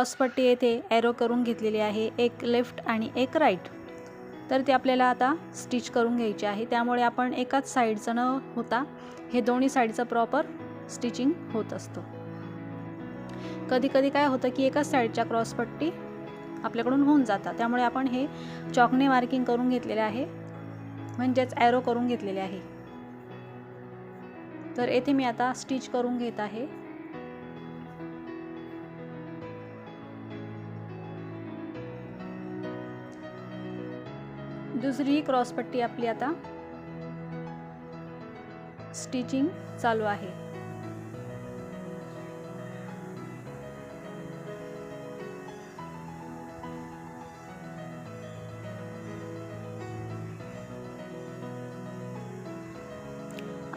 क्रॉसपट्टी येथे ॲरो करून घेतलेली आहे एक लेफ्ट आणि एक राईट तर ते आपल्याला आता स्टिच करून घ्यायचे आहे. त्यामुळे आपण एकाच साईडचं न होता हे दोन्ही साईडचं प्रॉपर स्टिचिंग होत असतं. कधी कधी काय होतं की एकाच साईडच्या क्रॉसपट्टी आपल्याकडून होऊन जातात. त्यामुळे आपण हे चॉकने मार्किंग करून घेतलेले आहे. म्हणजेच ॲरो करून घेतलेले आहे. तर येथे मी आता स्टिच करून घेत आहे. दुसरी ही क्रॉसपट्टी आपली आता. स्टिचिंग चालू आहे.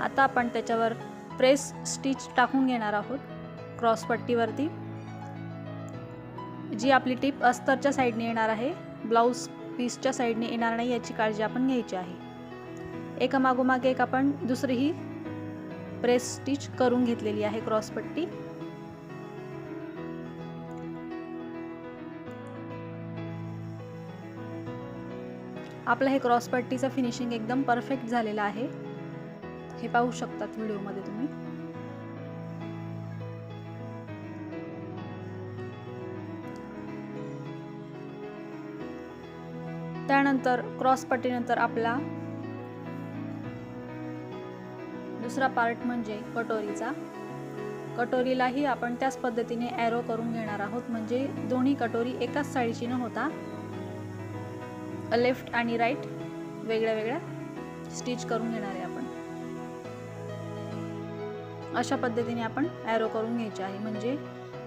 आता आपण त्याच्यावर प्रेस स्टिच टाकून घेणार आहोत क्रॉसपट्टीवरती जी आपली टीप अस्तरच्या साईडने येणार आहे ब्लाऊज पीसच्या साईडने येणार नाही याची काळजी आपण घ्यायची आहे. एका मागोमागे एक आपण दुसरीही प्रेस स्टिच करून घेतलेली आहे क्रॉसपट्टी आपलं हे क्रॉसपट्टीचं फिनिशिंग एकदम परफेक्ट झालेलं आहे. हे पाहू शकतात व्हिडिओमध्ये तुम्ही. त्यानंतर क्रॉसपट्टीनंतर आपला दुसरा पार्ट म्हणजे कटोरीचा. कटोरीलाही आपण त्याच पद्धतीने ॲरो करून घेणार आहोत. म्हणजे दोन्ही कटोरी एकाच साईडची न होता. लेफ्ट आणि राईट वेगळ्या वेगळ्या स्टिच करून घेणार आहे आपण. अशा पद्धतीने आपण ॲरो करून घ्यायचे आहे. म्हणजे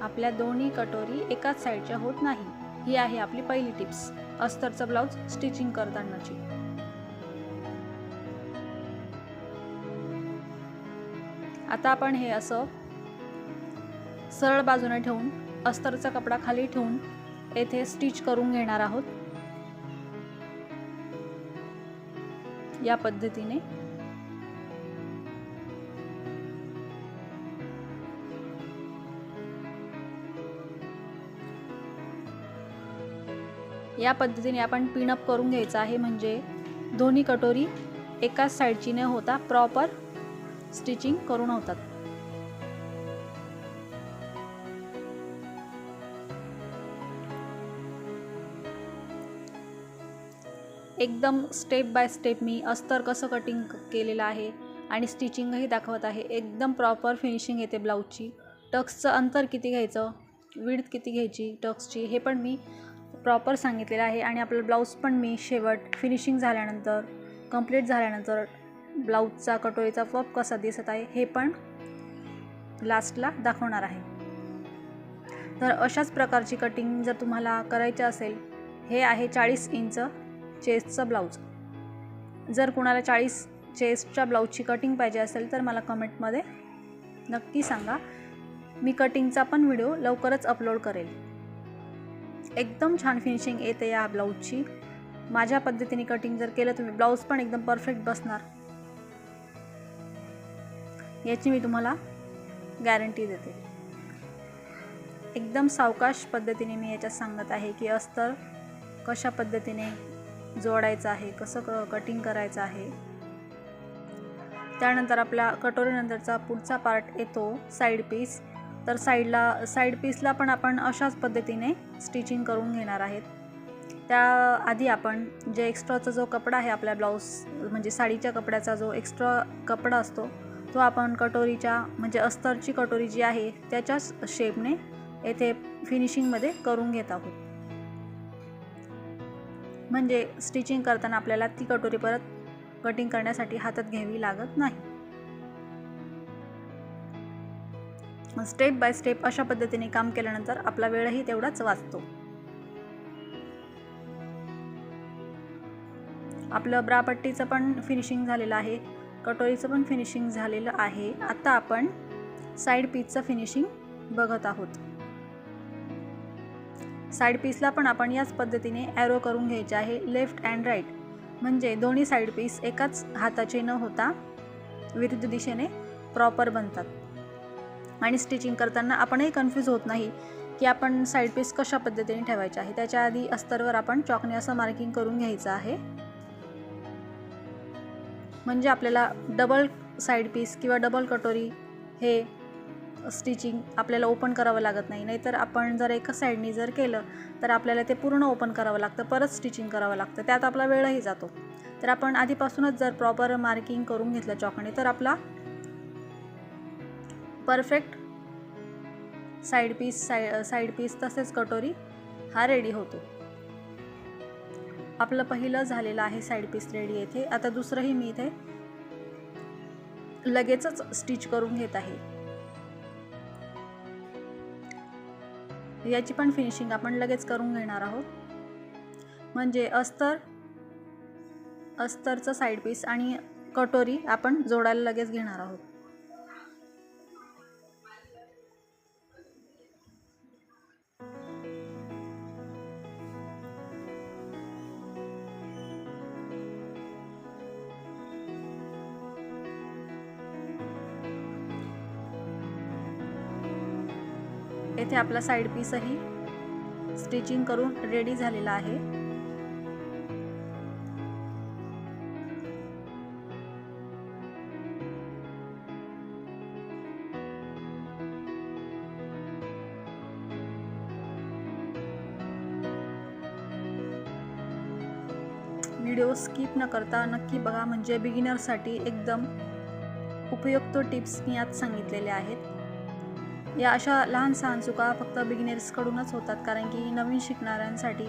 आपल्या दोन्ही कटोरी एकाच साईडच्या होत नाही. ही आहे आपली पहिली टिप्स. अस्तरचं ब्लाऊज स्टिचिंग करतानाची. आता आपण हे असं सरळ बाजूने ठेवून अस्तरचा कपडा खाली ठेवून येथे स्टिच करून घेणार आहोत. या पद्धतीने. या पद्धतीने आपण पिनअप करून घ्यायचं आहे. म्हणजे दोन्ही कटोरी एकाच साईडची न होता प्रॉपर स्टिचिंग करून होतात. एकदम स्टेप बाय स्टेप मी अस्तर कसं कटिंग केलेलं आहे आणि स्टिचिंगही दाखवत आहे. एकदम प्रॉपर फिनिशिंग येते ब्लाऊजची टक्सचं अंतर किती घ्यायचं? विड्थ किती घ्यायची? टक्सची हे पण मी प्रॉपर सांगितलेलं आहे आणि आपलं ब्लाऊज पण मी शेवट फिनिशिंग झाल्यानंतर कंप्लीट झाल्यानंतर ब्लाऊजचा कटोरीचा फप कसा दिसत आहे हे पण लास्टला दाखवणार आहे. तर अशाच प्रकारची कटिंग जर तुम्हाला करायची असेल हे आहे चाळीस इंच चेस्टचं ब्लाऊज जर कुणाला चाळीस चेस्टच्या ब्लाऊजची कटिंग पाहिजे असेल तर मला कमेंटमध्ये नक्की सांगा. मी कटिंगचा पण व्हिडिओ लवकरच अपलोड करेल. एकदम छान फिनिशिंग येते या ब्लाऊजची माझ्या पद्धतीने कटिंग जर केलं तुम्ही ब्लाऊज पण एकदम परफेक्ट बसणार. याची मी तुम्हाला गॅरंटी देते. एकदम सावकाश पद्धतीने मी याच्यात सांगत आहे की अस्तर कशा पद्धतीने जोडायचं आहे कसं क कटिंग करायचं आहे. त्यानंतर आपल्या कटोरीनंतरचा पुढचा पार्ट येतो साईड पीस तर साईडला साईड पीसला पण आपण अशाच पद्धतीने स्टिचिंग करून घेणार आहेत. त्याआधी आपण जे एक्स्ट्राचा जो कपडा आहे आपल्या ब्लाऊज म्हणजे साडीच्या कपड्याचा जो एक्स्ट्रा कपडा असतो तो आपण कटोरीच्या म्हणजे अस्तरची कटोरी जी आहे त्याच्याच शेपने येथे फिनिशिंगमध्ये करून घेत आहोत. म्हणजे स्टिचिंग करताना आपल्याला ती कटोरी परत कटिंग करण्यासाठी हातात घ्यावी लागत नाही. स्टेप बाय स्टेप अशा पद्धतीने काम केल्यानंतर आपला वेळही तेवढाच वाचतो. आपलं ब्रापट्टीचं पण फिनिशिंग झालेलं आहे. कटोरीचं पण फिनिशिंग झालेलं आहे. आता आपण साईड पीसचं फिनिशिंग बघत आहोत. साईड पीसला पण आपण याच पद्धतीने ॲरो करून घ्यायचे आहे लेफ्ट अँड राईट म्हणजे दोन्ही साईड पीस एकाच हाताचे न होता विरुद्ध दिशेने प्रॉपर बनतात. आणि स्टिचिंग करताना आपणही कन्फ्यूज होत नाही की आपण साईड पीस कशा पद्धतीने ठेवायचे आहे. त्याच्या आधी अस्तरवर आपण चॉकने असं मार्किंग करून घ्यायचं आहे. म्हणजे आपल्याला डबल साईड पीस किंवा डबल कटोरी हे स्टिचिंग आपल्याला ओपन करावं लागत नाही. नाहीतर आपण जर एका साईडनी जर केलं तर आपल्याला ते पूर्ण ओपन करावं लागतं परत स्टिचिंग करावं लागतं. त्यात आपला वेळही जातो. तर आपण आधीपासूनच जर प्रॉपर मार्किंग करून घेतलं चॉकने तर आपला परफेक्ट साईड पीस साई साईड पीस तसेच कटोरी हा रेडी होतो. आपलं पहिलं झालेलं आहे साईड पीस रेडी येथे. आता दुसरंही मी इथे लगेचच स्टिच करून घेत आहे. याची पण फिनिशिंग आपण लगेच करून घेणार आहोत. म्हणजे अस्तर अस्तरचं साईड पीस आणि कटोरी आपण जोडायला लगेच घेणार आहोत. इथे आपला साईड पीसही स्टिचिंग करून रेडी झालेला आहे. व्हिडिओ स्किप न करता नक्की बघा म्हणजे बिगिनरसाठी एकदम उपयुक्त टिप्स मी आज सांगितलेल्या आहेत. या अशा लहान सहान चुका फक्त बिगिनर्सकडूनच होतात कारण की नवीन शिकणाऱ्यांसाठी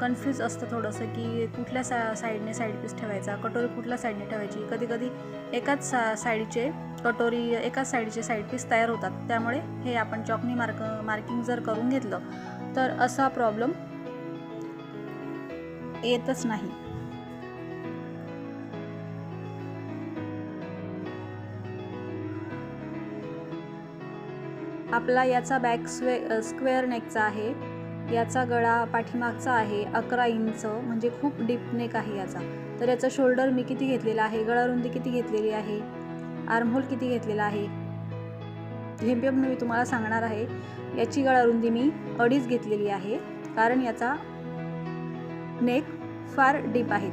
कन्फ्यूज असतं थोडंसं की कुठल्या सा साईडने साईड पीस ठेवायचा कटोरी कुठल्या साईडने ठेवायची. कधी कधी एकाच सा साईडचे कटोरी एकाच साईडचे साईड पीस तयार होतात. त्यामुळे हे आपण चॉकनी मार्क मार्किंग जर करून घेतलं तर असा प्रॉब्लेम येतच नाही. आपला याचा बॅक स्वे स्क्वेअर नेकचा आहे. याचा गळा पाठीमागचा आहे अकरा इंच म्हणजे खूप डीप नेक आहे याचा. तर याचा शोल्डर मी किती घेतलेला आहे? गळारुंदी किती घेतलेली आहे? आर्महोल किती घेतलेला आहे? हे पण मी तुम्हाला सांगणार आहे. याची गळारुंदी मी अडीच घेतलेली आहे. कारण याचा नेक फार डीप आहे.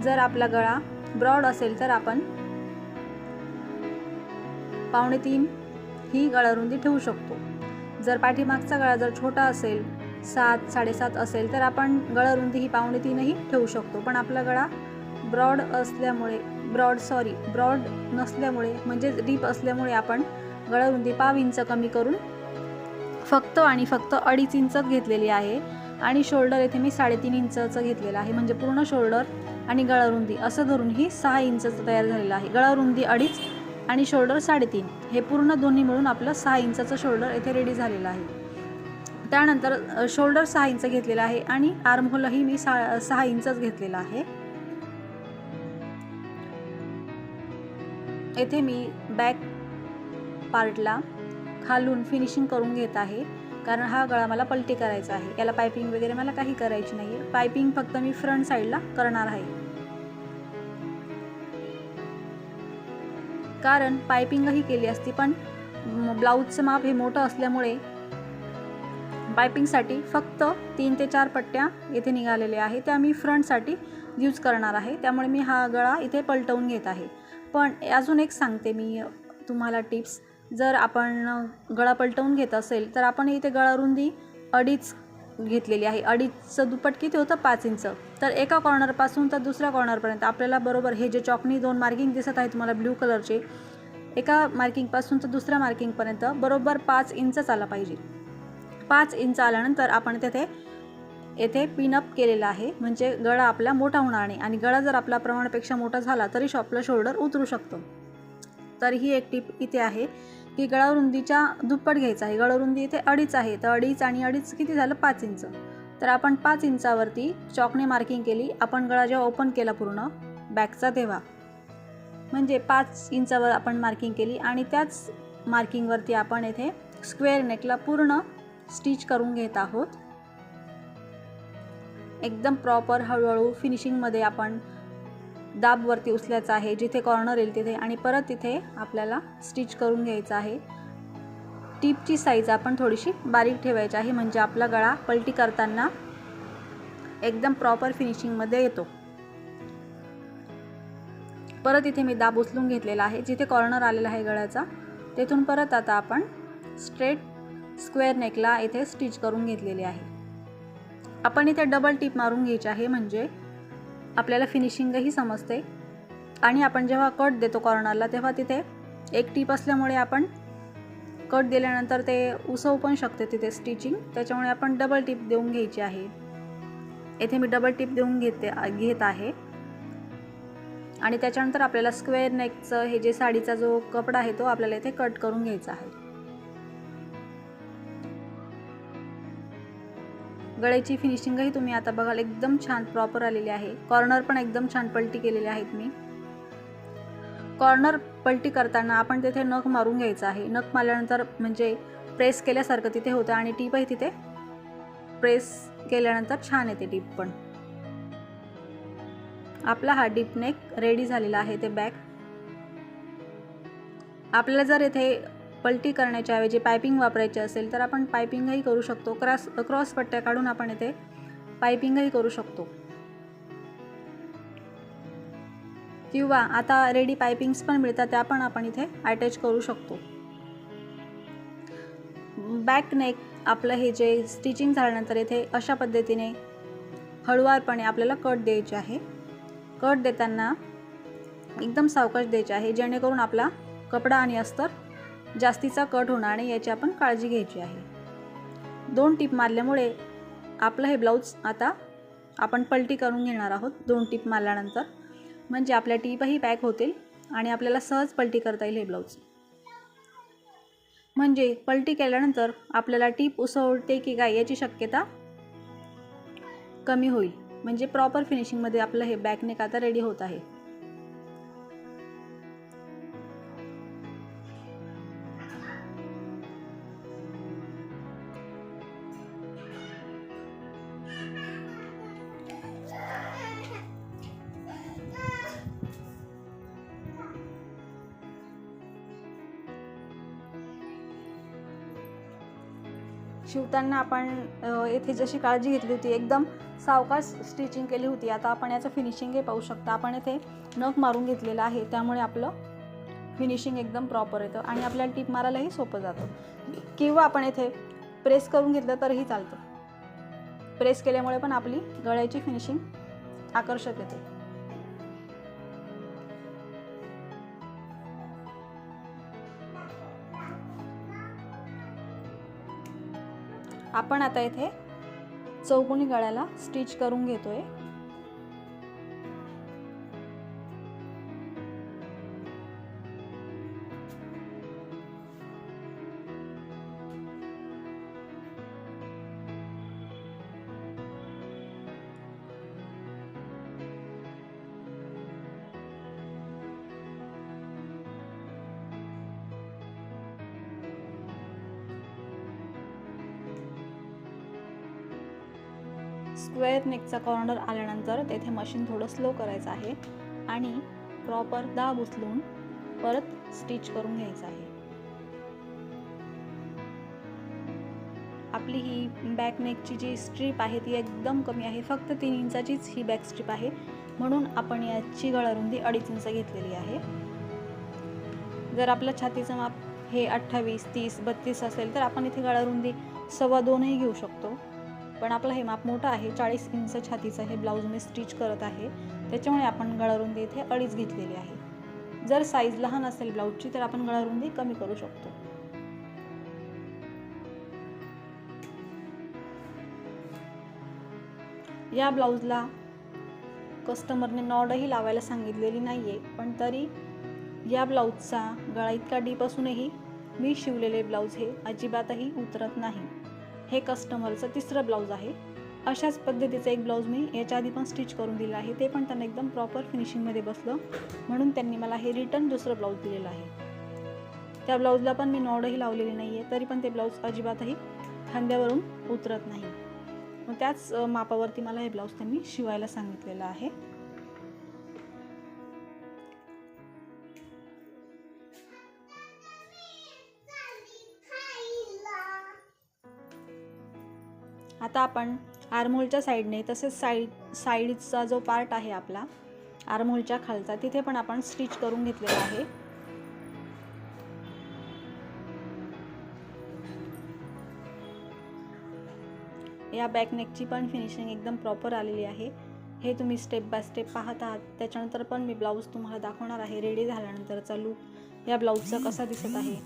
जर आपला गळा ब्रॉड असेल तर आपण पावणे तीन ही गळारुंदी ठेवू शकतो. जर पाठीमागचा गळा जर छोटा असेल सात साडेसात असेल तर आपण गळारुंदी ही पावणे तीनही ठेवू शकतो. पण आपला गळा ब्रॉड असल्यामुळे ब्रॉड सॉरी ब्रॉड नसल्यामुळे म्हणजेच डीप असल्यामुळे आपण गळारुंदी पाव इंच कमी करून फक्त आणि फक्त अडीच इंचच घेतलेली आहे आणि शोल्डर येथे मी साडेतीन इंचचं घेतलेलं आहे. म्हणजे पूर्ण शोल्डर आणि गळारुंदी असं धरून ही सहा इंचचं तयार झालेलं आहे. गळारुंदी अडीच आणि शोल्डर साडेतीन. हे पूर्ण दोन्ही मिळून आपलं सहा इंचाचं शोल्डर येथे रेडी झालेलं आहे. त्यानंतर शोल्डर सहा इंच घेतलेला आहे आणि आर्महोलही मी सा सहा इंचच घेतलेला आहे. येथे मी बॅक पार्टला खालून फिनिशिंग करून घेत आहे. कारण हा गळा मला पलटी करायचा आहे. याला पायपिंग वगैरे मला काही करायची नाही आहे पायपिंग फक्त मी फ्रंट साईडला करणार आहे. कारण पायपिंगही केली असती पण ब्लाऊजचं माप हे मोठं असल्यामुळे पायपिंगसाठी फक्त तीन ते चार पट्ट्या येथे निघालेल्या आहे त्या मी फ्रंटसाठी यूज करणार आहे. त्यामुळे मी हा गळा इथे पलटवून घेत आहे. पण अजून एक सांगते मी तुम्हाला टिप्स. जर आपण गळा पलटवून घेत असेल तर आपण इथे गळारुंदी अडीच घेतलेली आहे. अडीचचं दुप्पट किती होतं? पाच इंच. तर एका कॉर्नरपासून तर दुसऱ्या कॉर्नरपर्यंत. आपल्याला बरोबर हे जे चॉकनी दोन मार्किंग दिसत आहे तुम्हाला ब्ल्यू कलरचे एका मार्किंगपासून तर दुसऱ्या मार्किंगपर्यंत बरोबर पाच इंचच आला पाहिजे. पाच इंच आल्यानंतर आपण तेथे येथे पिनअप केलेला आहे. म्हणजे गळा आपला मोठा होणार नाही. आणि गळा जर आपला प्रमाणापेक्षा मोठा झाला तरी शॉपला शोल्डर उतरू शकतो. तर ही एक टिप इथे आहे. की गळारुंदीच्या दुप्पट घ्यायचा आहे. गळारुंदी इथे अडीच आहे. तर अडीच आणि अडीच किती झालं? पाच इंच. तर आपण पाच इंचावरती चॉकने मार्किंग केली. आपण गळा जेव्हा ओपन केला पूर्ण बॅकचा तेव्हा. म्हणजे पाच इंचावर आपण मार्किंग केली आणि त्याच मार्किंगवरती आपण येथे स्क्वेअर नेकला पूर्ण स्टिच करून घेत आहोत. एकदम प्रॉपर हळूहळू फिनिशिंगमध्ये आपण दाबवरती उचलायचं आहे जिथे कॉर्नर येईल तिथे आणि परत तिथे आपल्याला स्टिच करून घ्यायचं आहे. टीपची साईज आपण थोडीशी बारीक ठेवायची आहे म्हणजे आपला गळा पलटी करताना एकदम प्रॉपर फिनिशिंगमध्ये येतो. परत इथे मी दाब उचलून घेतलेला आहे जिथे कॉर्नर आलेला आहे गळ्याचा तेथून परत आता आपण स्ट्रेट स्क्वेअर नेकला इथे स्टिच करून घेतलेली आहे. आपण इथे डबल टीप मारून घ्यायची आहे म्हणजे आपल्याला फिनिशिंगही समजते. आणि आपण जेव्हा कट देतो कॉर्नरला तेव्हा तिथे एक टीप असल्यामुळे आपण कट दिल्यानंतर ते उसवू पण शकते तिथे स्टिचिंग त्याच्यामुळे आपण डबल टीप देऊन घ्यायची आहे. येथे मी डबल टीप देऊन घेते घेत आहे. आणि त्याच्यानंतर आपल्याला स्क्वेअर नेकचं हे जे साडीचा जो कपडा आहे तो आपल्याला इथे कट करून घ्यायचा आहे. गळ्याची फिनिशिंगही तुम्ही आता बघाल एकदम छान प्रॉपर आलेली आहे. कॉर्नर पण एकदम छान पलटी केलेले आहेत मी. कॉर्नर पलटी करताना आपण तिथे नख मारून घ्यायचं आहे. नख मारल्यानंतर म्हणजे प्रेस केल्यासारखं तिथे होतं आणि टीपही तिथे. प्रेस केल्यानंतर छान येते टीप पण. आपला हा डीप नेक रेडी झालेला आहे ते बॅक आपल्याला जर येथे पलटी करण्याच्या ऐवजी पायपिंग वापरायची असेल तर आपण पायपिंगही करू शकतो. क्रॉस क्रॉस पट्ट्या काढून आपण येथे पायपिंगही करू शकतो. किंवा आता रेडी पायपिंग्स पण मिळतात त्या पण आपण इथे अटॅच करू शकतो. बॅक नेक आपलं हे जे स्टिचिंग झाल्यानंतर इथे अशा पद्धतीने हळुवारपणे आपल्याला कट द्यायचे आहे. कट देताना एकदम सावकाश द्यायचे आहे जेणेकरून आपला कपडा आणि अस्तर जास्तीचा कट होणार नाही याची आपण काळजी घ्यायची आहे. दोन टीप मारल्यामुळे आपलं हे ब्लाऊज आता आपण पलटी करून घेणार आहोत दोन टीप मारल्यानंतर. म्हणजे आपल्या टीपही पॅक होतील आणि आपल्याला सहज पलटी करता येईल हे ब्लाऊज. म्हणजे पलटी केल्यानंतर आपल्याला टीप उसवते की काय याची शक्यता कमी होईल. म्हणजे प्रॉपर फिनिशिंगमध्ये आपलं हे बॅकनेक आता रेडी होत आहे. शिवताना आपण येथे जशी काळजी घेतली होती एकदम सावकाश स्टिचिंग केली होती. आता आपण याचं फिनिशिंगही पाहू शकता. आपण येथे नख मारून घेतलेलं आहे. त्यामुळे आपलं फिनिशिंग एकदम प्रॉपर येतं आणि आपल्याला टीप मारायलाही सोपं जातं. किंवा आपण येथे प्रेस करून घेतलं तरीही चालतं. प्रेस केल्यामुळे पण आपली गळ्याची फिनिशिंग आकर्षक येते. आपण आता इथे चौकोनी गळ्याला स्टिच करून घेतोय. स्क्वेअर नेकचा कॉर्नर आल्यानंतर तेथे मशीन थोडं स्लो करायचं आहे आणि प्रॉपर दाब उचलून परत स्टिच करून घ्यायचं आहे. आपली ही बॅक नेकची जी स्ट्रीप आहे ती एकदम कमी आहे फक्त तीन इंचाचीच ही बॅक स्ट्रीप आहे. म्हणून आपण याची गळारुंदी अडीच इंच घेतलेली आहे. जर आपलं छातीचं माप हे अठ्ठावीस तीस बत्तीस असेल तर आपण इथे गळारुंदी सव्वा दोनही घेऊ शकतो. पण आपला हे माप मोठं आहे चाळीस इंच छातीचं हे ब्लाऊज मी स्टिच करत आहे. त्याच्यामुळे आपण गळारुंदी इथे अडीच घेतलेली आहे. जर साईज लहान असेल ब्लाऊजची तर आपण गळारुंदी कमी करू शकतो. या ब्लाऊजला कस्टमरने नॉडही लावायला सांगितलेली नाही आहे पण तरी या ब्लाऊजचा गळा इतका डीप असूनही मी शिवलेले ब्लाऊज हे अजिबातही उतरत नाही. हे कस्टमरचं तिसरं ब्लाऊज आहे. अशाच पद्धतीचं एक ब्लाऊज मी याच्या आधी पण स्टिच करून दिलं आहे. ते पण त्यांना एकदम प्रॉपर फिनिशिंगमध्ये बसलं. म्हणून त्यांनी मला हे रिटर्न दुसरं ब्लाऊज दिलेलं आहे. त्या ब्लाऊजला पण मी नॉडही लावलेली नाही आहे तरी पण ते ब्लाऊज अजिबातही खांद्यावरून उतरत नाही. मग त्याच मापावरती मला हे ब्लाऊज त्यांनी शिवायला सांगितलेलं आहे. आता आपण आरमोलच्या साईडने तसेच साईड साईडचा जो पार्ट आहे आपला आरमोलच्या खालचा तिथे पण आपण स्टिच करून घेतलेला आहे. या बॅकनेकची पण फिनिशिंग एकदम प्रॉपर आलेली आहे. हे तुम्ही स्टेप बाय स्टेप पाहत आहात. त्याच्यानंतर पण मी ब्लाऊज तुम्हाला दाखवणार आहे. रेडी झाल्यानंतरचा लूक या ब्लाऊजचा कसा दिसत आहे.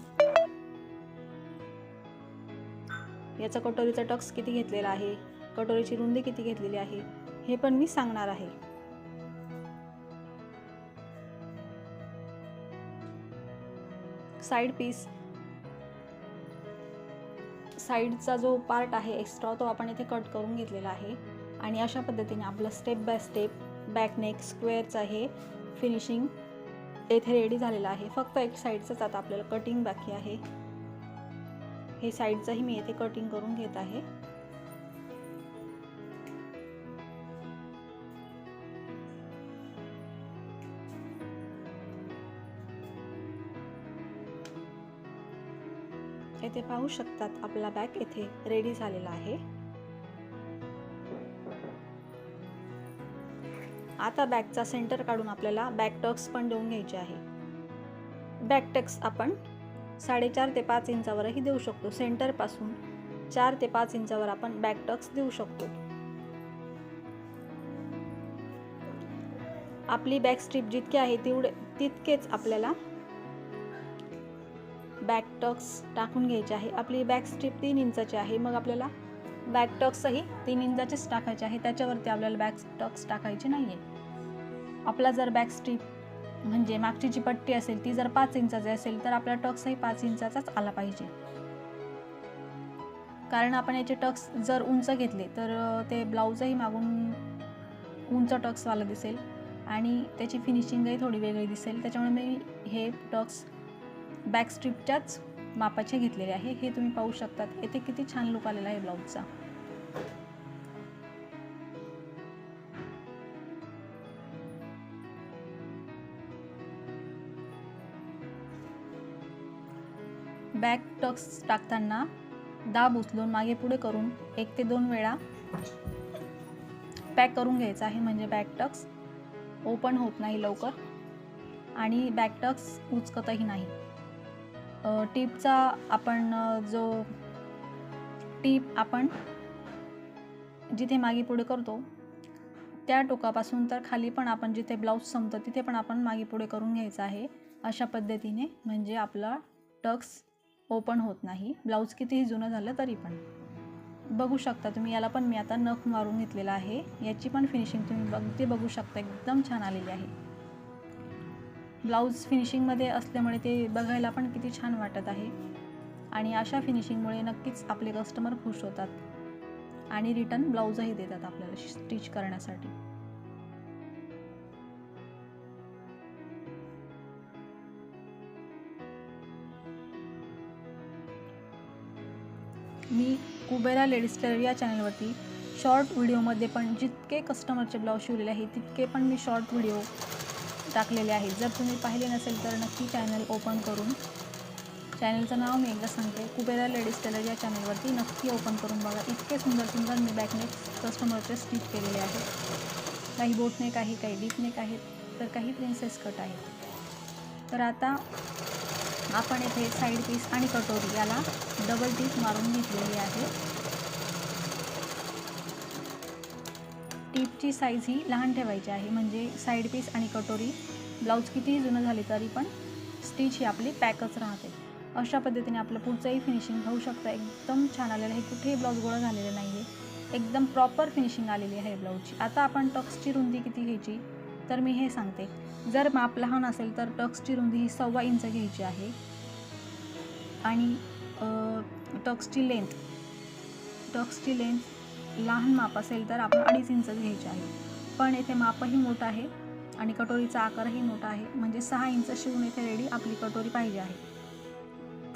याचा कटोरीचा टक्स किती घेतलेला आहे? कटोरीची रुंदी किती घेतलेली आहे? हे पण मी सांगणार आहे. Side piece. साईडचा जो पार्ट आहे एक्स्ट्रा तो आपण इथे कट करून घेतलेला आहे. आणि अशा पद्धतीने आपलं step by step back neck स्क्वेअरचं हे फिनिशिंग येथे रेडी झालेलं आहे. फक्त एक साईडचंच आता आपल्याला कटिंग बाकी आहे. हे साईडचंही मी येथे कटिंग करून घेत आहे. येथे पाहू शकतात आपला बॅग येथे रेडी झालेला आहे. आता बॅगचा सेंटर काढून आपल्याला बॅक टक्स पण देऊन घ्यायचे आहे. बॅक टक्स आपण साडेचार ते पाच इंचावरही देऊ शकतो. सेंटरपासून चार ते पाच इंचावर आपण बॅक टक्स देऊ शकतो. आपली बॅक स्ट्रीप जितकी आहे तेवढे तितकेच आपल्याला बॅक टक्स टाकून घ्यायचे आहे. आपली बॅक स्ट्रीप तीन इंचाची आहे. मग आपल्याला बॅक टक्सही तीन इंचाचेच टाकायचे आहे. त्याच्यावरती आपल्याला बॅक टक्स टाकायचे नाही आहे आपला जर बॅक स्ट्रीप म्हणजे मागची जी पट्टी असेल ती जर पाच इंचाची असेल तर आपला टक्सही पाच इंचाचाच आला पाहिजे. कारण आपण याचे टक्स जर उंच घेतले तर ते ब्लाऊजही मागून उंच टक्सवाला दिसेल आणि त्याची फिनिशिंगही थोडी वेगळी दिसेल. त्याच्यामुळे मी हे टक्स बॅक स्ट्रीपच्याच मापाचे घेतलेले आहे. हे तुम्ही पाहू शकतात. येथे किती छान लुक आलेला आहे ब्लाऊजचा. बॅक टक्स टाकताना दाब उचलून मागे पुढे करून एक ते दोन वेळा पॅक करून घ्यायचं आहे. म्हणजे बॅक टक्स ओपन होत नाही लवकर आणि बॅक टक्स उचकतही नाही. टीपचा आपण जो टीप आपण जिथे मागे पुढे करतो त्या टोकापासून तर खाली पण आपण जिथे ब्लाऊज संपतं तिथे पण आपण मागे पुढे करून घ्यायचं आहे. अशा पद्धतीने म्हणजे आपला टक्स ओपन होत नाही. ब्लाऊज कितीही जुनं झालं तरी पण. बघू शकता तुम्ही याला पण मी आता नख मारून घेतलेला आहे. याची पण फिनिशिंग तुम्ही बघ ते बघू शकता. एकदम छान आलेली आहे. ब्लाऊज फिनिशिंगमध्ये असल्यामुळे ते बघायला पण किती छान वाटत आहे. आणि अशा फिनिशिंगमुळे नक्कीच आपले कस्टमर खुश होतात. आणि रिटर्न ब्लाऊजही देतात आपल्याला स्टिच करण्यासाठी. मी कुबेरा लेडीज टेलर या चॅनलवरती शॉर्ट व्हिडिओमध्ये पण जितके कस्टमरचे ब्लाऊज शिवलेले आहे तितके पण मी शॉर्ट व्हिडिओ टाकलेले आहेत. जर तुम्ही पाहिले नसेल तर नक्की चॅनल ओपन करून चॅनलचं नाव मी एकदा सांगते कुबेरा लेडीज टेलर या चॅनलवरती नक्की ओपन करून बघा. इतके सुंदर सुंदर मी बॅकनेक कस्टमरचे स्टिच केलेले आहेत. काही बोटनेक आहे काही डीपनेक आहेत तर काही प्रिन्सेस कट आहेत. तर आता आपण येथे साईड पीस आणि कटोरी याला डबल टीप मारून घेतलेली आहे. टीपची साईज ही लहान ठेवायची आहे म्हणजे साईड पीस आणि कटोरी ब्लाऊज कितीही जुनं झाले तरी पण स्टिच ही आपली पॅकच राहते. अशा पद्धतीने आपलं पुढचंही फिनिशिंग होऊ शकतं. एकदम छान आलेलं आहे. कुठेही ब्लाऊज गोळा झालेलं नाही आहे एकदम प्रॉपर फिनिशिंग आलेली आहे ब्लाऊजची आता आपण टक्सची रुंदी किती घ्यायची? तर मी हे सांगते. जर माप लहान असेल तर टक्सची रुंदी ही सव्वा इंच घ्यायची आहे. आणि टक्सची लेंथ टक्सची लेंथ लहान माप असेल तर आपण अडीच इंच घ्यायची आहे. पण येथे मापही मोठं आहे आणि कटोरीचा आकारही मोठा आहे. म्हणजे सहा इंच शिवून येथे रेडी आपली कटोरी पाहिजे आहे.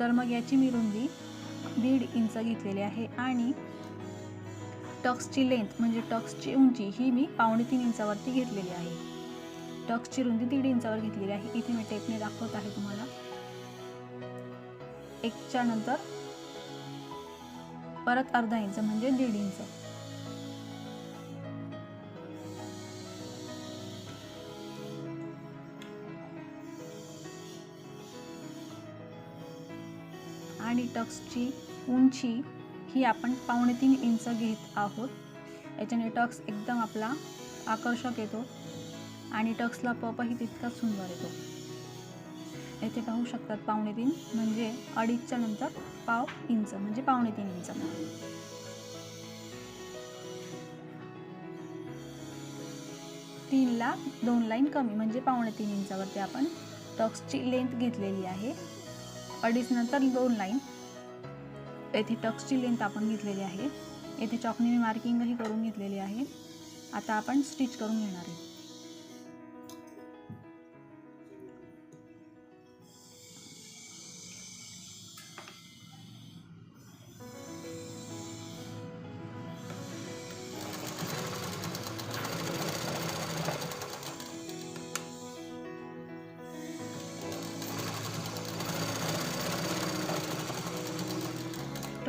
तर मग याची मी रुंदी दीड इंच घेतलेली आहे आणि टक्सची लेंथ म्हणजे टक्सची उंची ही मी पावणे तीन इंचावरती घेतलेली आहे. टक्सची रुंदी दीड इंचावर घेतलेली आहे. इथे मी टेपने दाखवत आहे तुम्हाला. एकच्या नंतर परत अर्धा इंच म्हणजे दीड इंच. आणि टक्सची उंची ही आपण पावणे तीन इंच घेत आहोत. याच्याने टक्स एकदम आपला आकर्षक येतो आणि टक्सला पपही तितकाच सुंदर येतो. येथे पाहू शकतात पावणे तीन म्हणजे अडीचच्या नंतर पाव इंच म्हणजे पावणे तीन इंच. तीनला दोन लाईन कमी म्हणजे पावणे तीन इंचावरती आपण टक्सची लेंथ घेतलेली आहे. अडीच नंतर दोन लाईन. येथे टक्सची लेंथ आपण घेतलेली आहे. येथे चॉकनीने मार्किंगही करून घेतलेली आहे. आता आपण स्टिच करून घेणार आहे.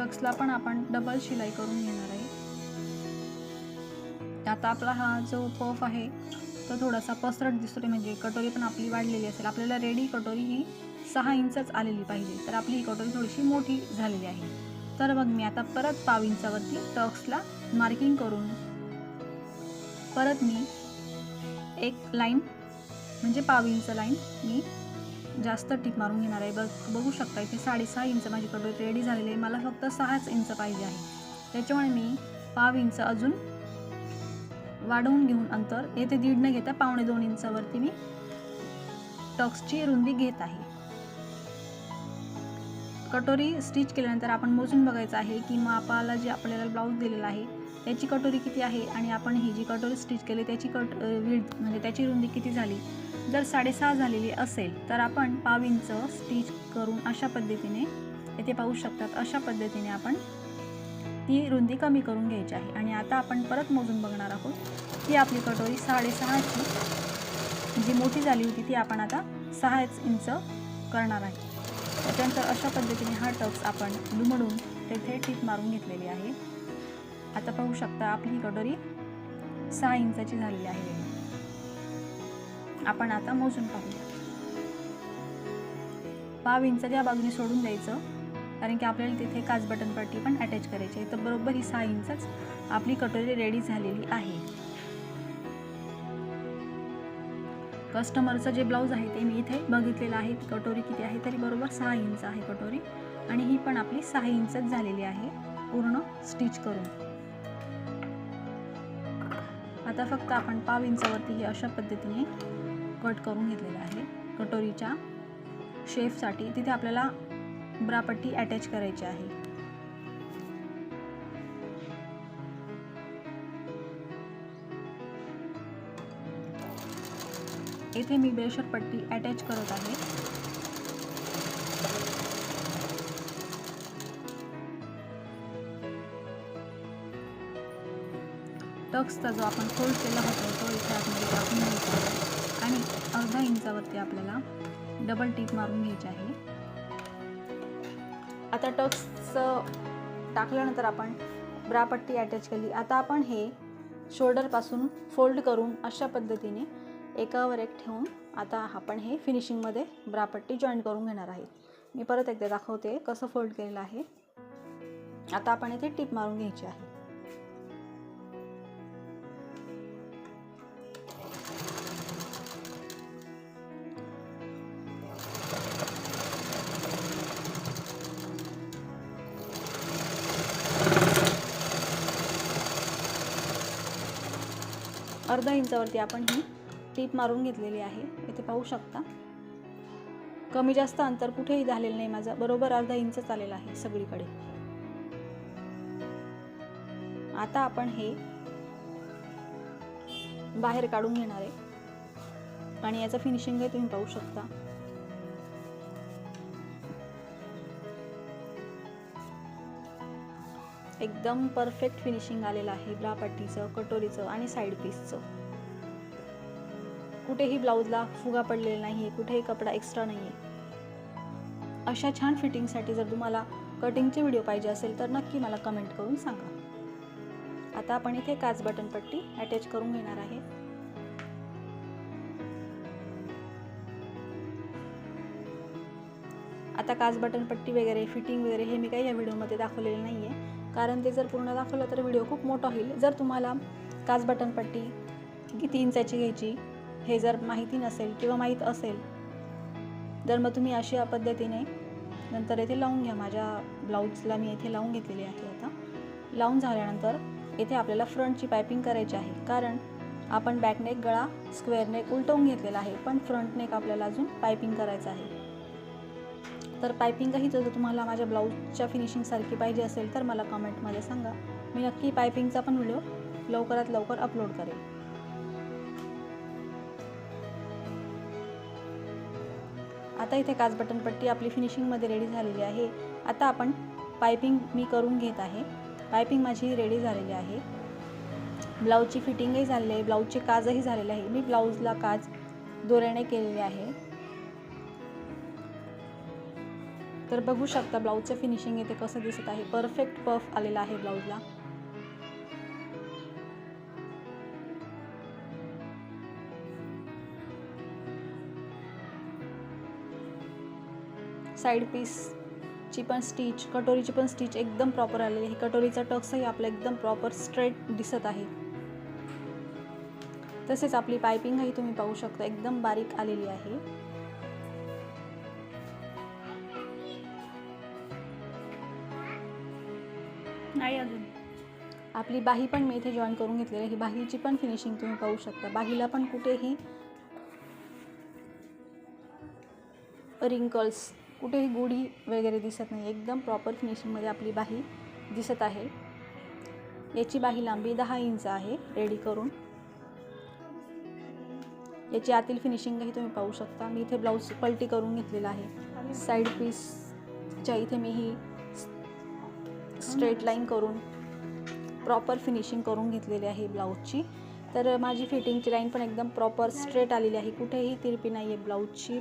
टक्सला पण आपण डबल शिलाई करून घेणार आहे. आता आपला हा जो पफ आहे तो थोडासा पसरट दिसतोय म्हणजे कटोरी पण आपली वाढलेली असेल. आपल्याला रेडी कटोरी ही सहा इंचच आलेली पाहिजे तर आपली ही कटोरी थोडीशी मोठी झालेली आहे. तर मग मी आता परत पाव इंचावरती टक्सला मार्किंग करून परत मी एक लाईन म्हणजे पाव इंच लाईन मी जास्त टीप मारून घेणार आहे. बघ बघू शकता इथे साडेसहा इंच माझी कटोरी रेडी झालेली आहे. मला फक्त सहाच इंच पाहिजे आहे. त्याच्यामुळे मी पाव इंच अजून वाढवून घेऊन अंतर येथे दीड न घेता पावणे दोन इंचावरती मी टक्सची रुंदी घेत आहे. कटोरी स्टिच केल्यानंतर आपण मोजून बघायचं आहे की मापाला जे आपल्याला ब्लाऊज दिलेला आहे त्याची कटोरी किती आहे आणि आपण ही जी कटोरी स्टिच केली त्याची कट विड म्हणजे त्याची रुंदी किती झाली जर साडेसहा झालेली असेल तर आपण पाव इंच स्टिच करून अशा पद्धतीने येथे पाहू शकतात अशा पद्धतीने आपण ती रुंदी कमी करून घ्यायची आहे. आणि आता आपण परत मोजून बघणार आहोत ही आपली कटोरी साडेसहाची जी मोठी झाली होती ती आपण आता सहाच इंच करणार आहे. त्याच्यानंतर अशा पद्धतीने हा टक्स आपण दुमडून तेथे टीप मारून घेतलेली आहे. आता पाहू शकता आपली ही कटोरी सहा इंचाची झालेली आहे. आपण आता मोजून पाहूया. पाव इंचाच्या बाजूने सोडून द्यायचं. कारण की आपल्याला तिथे काच बटन पट्टी पण अटॅच करायची आहे. तर बरोबर ही सहा इंचच आपली कटोरी रेडी झालेली आहे. कस्टमरचं जे ब्लाऊज आहे ते मी इथे बघितलेलं आहे. कटोरी किती आहे तरी बरोबर सहा इंच आहे कटोरी. आणि ही पण आपली सहा इंचच झालेली आहे. पूर्ण स्टिच करून. आता फक्त आपण पाव इंचावरती हे अशा पद्धतीने कट करून घेतलेलं आहे. कटोरीच्या शेफसाठी तिथे आपल्याला ब्रापट्टी अटॅच करायची आहे. येथे मी ब्रेशर पट्टी अटॅच करत आहे. टक्सचा जो आपण फोल्ड केला होता तो इथे आपण टाकून घ्यायचा आहे आणि अर्धा इंचावरती आपल्याला डबल टीप मारून घ्यायची आहे. आता टक्सचं टाकल्यानंतर आपण ब्रापट्टी अटॅच केली. आता आपण हे शोल्डरपासून फोल्ड करून अशा पद्धतीने एकावर एक ठेवून आता आपण हे फिनिशिंगमध्ये ब्रापट्टी जॉईन करून घेणार आहे. मी परत एकदा दाखवते कसं फोल्ड केलेलं आहे. आता आपण इथे टीप मारून घ्यायची आहे. अर्धा इंचावरती आपण ही टीप मारून घेतलेली आहे. इथे पाहू शकता. कमी जास्त अंतर कुठेही झालेलं नाही माझं. बरोबर अर्धा इंच आलेला आहे सगळीकडे. आता आपण हे बाहेर काढून घेणार आहे. आणि याचं फिनिशिंग आहे तुम्ही पाहू शकता. एकदम परफेक्ट फिनिशिंग आलेलं आहे ब्रापट्टीचं कटोरीचं आणि साईड पीसचं कुठेही ब्लाऊजला फुगा पडलेला नाही आहे कुठेही कपडा एक्स्ट्रा नाही आहे अशा छान फिटिंगसाठी जर तुम्हाला कटिंगचे व्हिडिओ पाहिजे असेल तर नक्की मला कमेंट करून सांगा. आता आपण इथे काच बटन पट्टी अटॅच करून घेणार आहे. आता काच बटन पट्टी वगैरे फिटिंग वगैरे हे मी काही या व्हिडिओमध्ये दाखवलेलं नाही आहे कारण ते जर पूर्ण दाखवलं तर व्हिडिओ खूप मोठा होईल. जर तुम्हाला काच बटन पट्टी किती इंचाची घ्यायची हे जर माहिती नसेल किंवा माहीत असेल तर मग तुम्ही अशा या पद्धतीने नंतर येथे लावून घ्या. माझ्या ब्लाऊजला मी इथे लावून घेतलेली आहे आता. लावून झाल्यानंतर येथे आपल्याला फ्रंटची पायपिंग करायची आहे. कारण आपण बॅकनेक गळा स्क्वेअर नेक उलटवून घेतलेला आहे. पण फ्रंट नेक आपल्याला अजून पायपिंग करायचं आहे. तर पायपिंगही जर तुम्हाला माझ्या ब्लाऊजच्या फिनिशिंगसारखी पाहिजे असेल तर मला कमेंटमध्ये सांगा. मी नक्की पायपिंगचा पण व्हिडिओ लवकरात लवकर अपलोड करेल. आता इथे काच बटन पट्टी आपली फिनिशिंगमध्ये रेडी झालेली आहे. आता आपण पायपिंग मी करून घेत आहे. पायपिंग माझी रेडी झालेली आहे. ब्लाऊजची फिटिंगही झालेली आहे. ब्लाऊजचे काजही झालेले आहे. मी ब्लाऊजला काज दोऱ्याने केलेले आहे. तर बघू शकता ब्लाऊजचं फिनिशिंग येते कसं दिसत आहे. परफेक्ट पफ आलेला आहे ब्लाऊजला. साईड पीसची पण स्टिच कटोरीची पण स्टिच एकदम प्रॉपर आलेली आहे. कटोरीचा टक्सही आपला एकदम प्रॉपर स्ट्रेट दिसत आहे. तसेच आपली पायपिंगही तुम्ही पाहू शकता एकदम बारीक आलेली आहे. नाही अजून. आपली बाही पण मी इथे जॉईन करून घेतलेली आहे. बाहीची पण फिनिशिंग तुम्ही पाहू शकता. बाहीला पण कुठेही रिंकल्स कुठेही गुढी वगैरे दिसत नाही. एकदम प्रॉपर फिनिशिंगमध्ये आपली बाही दिसत आहे. याची बाही लांबी दहा इंच आहे रेडी करून. याची आतील फिनिशिंगही तुम्ही पाहू शकता. मी इथे ब्लाऊज पलटी करून घेतलेला आहे. साईड पीसच्या इथे मी ही स्ट्रेट लाईन करून प्रॉपर फिनिशिंग करून घेतलेली आहे ब्लाऊजची तर माझी फिटिंगची लाईन पण एकदम प्रॉपर स्ट्रेट आलेली आहे. कुठेही तिरपी नाही आहे ब्लाऊजची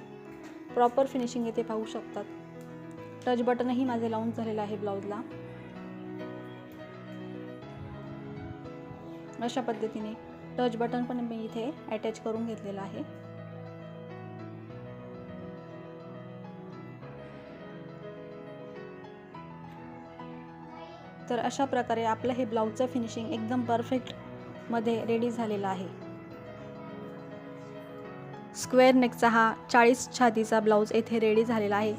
प्रॉपर फिनिशिंग येथे पाहू शकतात. टच बटनही माझे लावून झालेलं आहे ब्लाऊजला अशा पद्धतीने टच बटन पण मी इथे अटॅच करून घेतलेलं आहे. तर अशा प्रकारे आपलं हे ब्लाऊजचं फिनिशिंग एकदम परफेक्टमध्ये रेडी झालेलं आहे. स्क्वेअर नेकचा हा चाळीस छातीचा ब्लाऊज येथे रेडी झालेला आहे.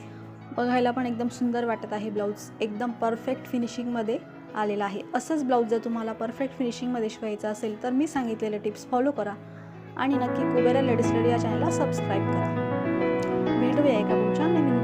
बघायला पण एकदम सुंदर वाटत आहे ब्लाऊज. एकदम परफेक्ट फिनिशिंगमध्ये आलेला आहे. असंच ब्लाऊज जर तुम्हाला परफेक्ट फिनिशिंगमध्ये शिवायचं असेल तर मी सांगितलेले टिप्स फॉलो करा. आणि नक्की कुबेरा लेडीज लेडी या चॅनलला सबस्क्राईब करा. भेटूया एका पुढच्या नवीन